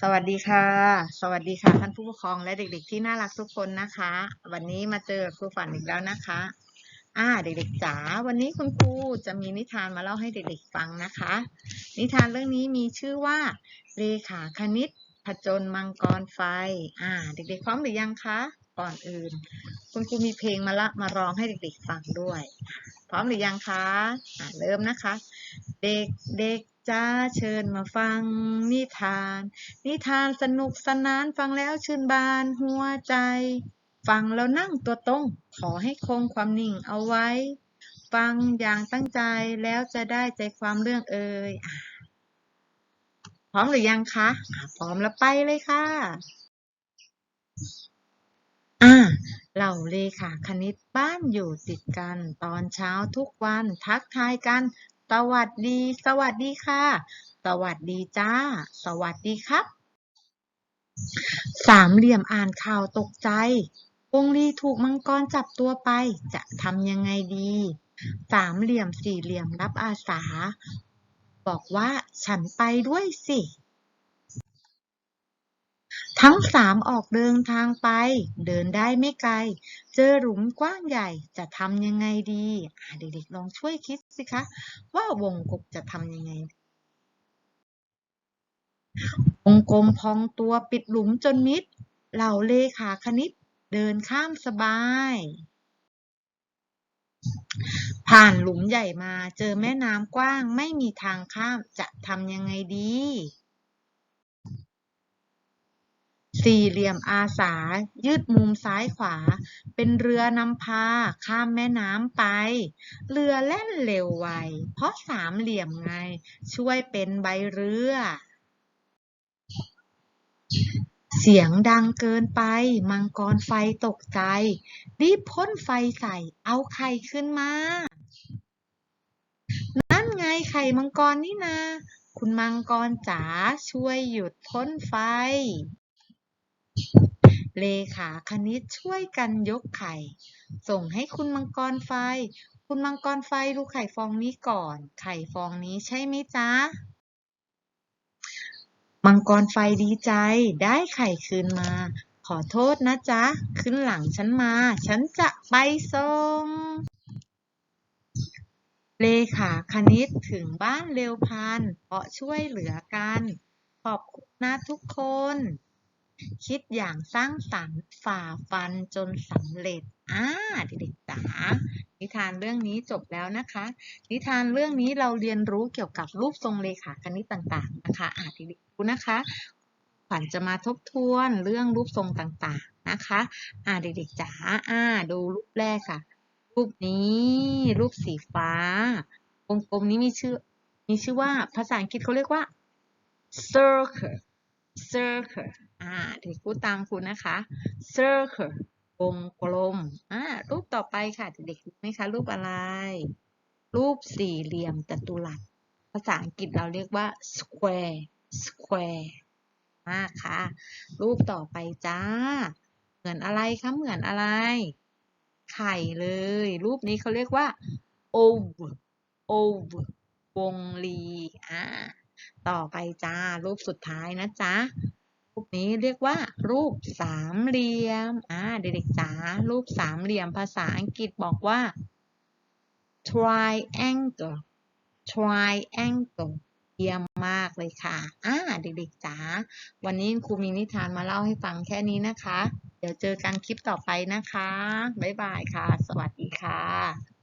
สวัสดีค่ะ สวัสดีค่ะ ท่านผู้ปกครองและเด็กๆที่น่ารักทุกคนนะคะ วันนี้มาเจอครูฝันอีกแล้วนะคะ อ่า เด็กๆจ๋า วันนี้คุณครูจะมีนิทานมาเล่าให้เด็กๆฟังนะคะ นิทานเรื่องนี้มีชื่อว่าเลขาคณิตผจญมังกรไฟ อ่า เด็กๆพร้อมหรือยังคะ ก่อนอื่น คุณครูมีเพลงมาละมาร้องให้เด็กๆฟังด้วย พร้อมหรือยังคะ อ่าเริ่มนะคะ เด็กเด็ก จ้าเชิญมาฟังนิทาน นิทานสนุกสนานฟังแล้วชื่นบานหัวใจ ฟังแล้วนั่งตัวตรงขอให้คงความนิ่งเอาไว้ ฟังอย่างตั้งใจแล้วจะได้ใจความเรื่องเอ่ยพร้อมหรือยังคะอะพร้อมแล้วไปเลยค่ะ อ่าเหล่าเลขาคณิตบ้านอยู่ติดกัน ตอนเช้าทุกวันทักทายกัน สวัสดี สวัสดีค่ะ สวัสดีจ้า สวัสดีครับ สามเหลี่ยมอ่านข่าวตกใจวงลีถูกมังกรจับตัวไป จะทำยังไงดี สามเหลี่ยมสี่เหลี่ยมรับอาสา บอกว่าฉันไปด้วยสิ ทั้งสามออกเดินทางไป เดินได้ไม่ไกล เจอหลุมกว้างใหญ่จะทำยังไงดีเด็กๆลองช่วยคิดสิคะ ว่าวงกบจะทำยังไงวงกลมพองตัวปิดหลุมจนมิด เหล่าเลขาคณิต เดินข้ามสบาย ผ่านหลุมใหญ่มาเจอแม่น้ำกว้างไม่มีทางข้ามจะทำยังไงดี สี่เหลี่ยมอาสา ยืดมุมซ้ายขวา เป็นเรือนำพา ข้ามแม่น้ำไป เรือแล่นเร็วไว เพราะสามเหลี่ยมไง ช่วยเป็นใบเรือ เสียงดังเกินไป มังกรไฟตกใจ รีบพ่นไฟใส่ เอาไข่ขึ้นมา นั่นไงไข่มังกรนี่นาคุณมังกรจ๋าช่วยหยุดพ่นไฟ เลขาคณิตช่วยกันยกไข่ ส่งให้คุณมังกรไฟ คุณมังกรไฟดูไข่ฟองนี้ก่อน ไข่ฟองนี้ใช่ไหมจ๊ะ มังกรไฟดีใจ ได้ไข่คืนมา ขอโทษนะจ๊ะ ขึ้นหลังฉันมา ฉันจะไปส่ง เลขาคณิตถึงบ้านเร็วพันเพราะช่วยเหลือกัน ขอบคุณนะทุกคน คิดอย่างสร้างสรรค์ฝ่าฟันจนสำเร็จอ่าเด็กๆจ๋านิทานเรื่องนี้จบแล้วนะคะ นิทานเรื่องนี้เราเรียนรู้เกี่ยวกับรูปทรงเลขาคณิตต่างๆนะคะอ่าเด็กๆดูนะคะขวัญจะมาทบทวนเรื่องรูปทรงต่างๆนะคะ อ่าเด็กๆจ๋าอ่า ดูรูปแรกค่ะ รูปนี้ รูปสีฟ้าวงกลมนี้มีชื่อ มีชื่อว่าภาษาอังกฤษเขาเรียกว่า circle circle อ่าเด็กพูดตามครูนะคะ circle วงกลมอ่ารูปต่อไปค่ะเด็กๆรู้ไหมคะ รูปอะไร รูปสี่เหลี่ยมจัตุรัส ภาษาอังกฤษเราเรียกว่า square square มากค่ะ รูปต่อไปจ้า เหมือนอะไรคะเหมือนอะไร ไข่เลย รูปนี้เขาเรียกว่า oval oval วงรีอ่าต่อไปจ้า รูปสุดท้ายนะจ๊ะ รูปนี้เรียกว่า รูปสามเหลี่ยม อ่าเด็กๆจ๋ารูปสามเหลี่ยมภาษาอังกฤษบอกว่า triangle triangle เยี่ยมมากเลยค่ะ อ่า เด็กๆจ๋า วันนี้ครูมีนิทานมาเล่าให้ฟังแค่นี้นะคะ เดี๋ยวเจอกันคลิปต่อไปนะคะ บ๊ายบายค่ะ สวัสดีค่ะ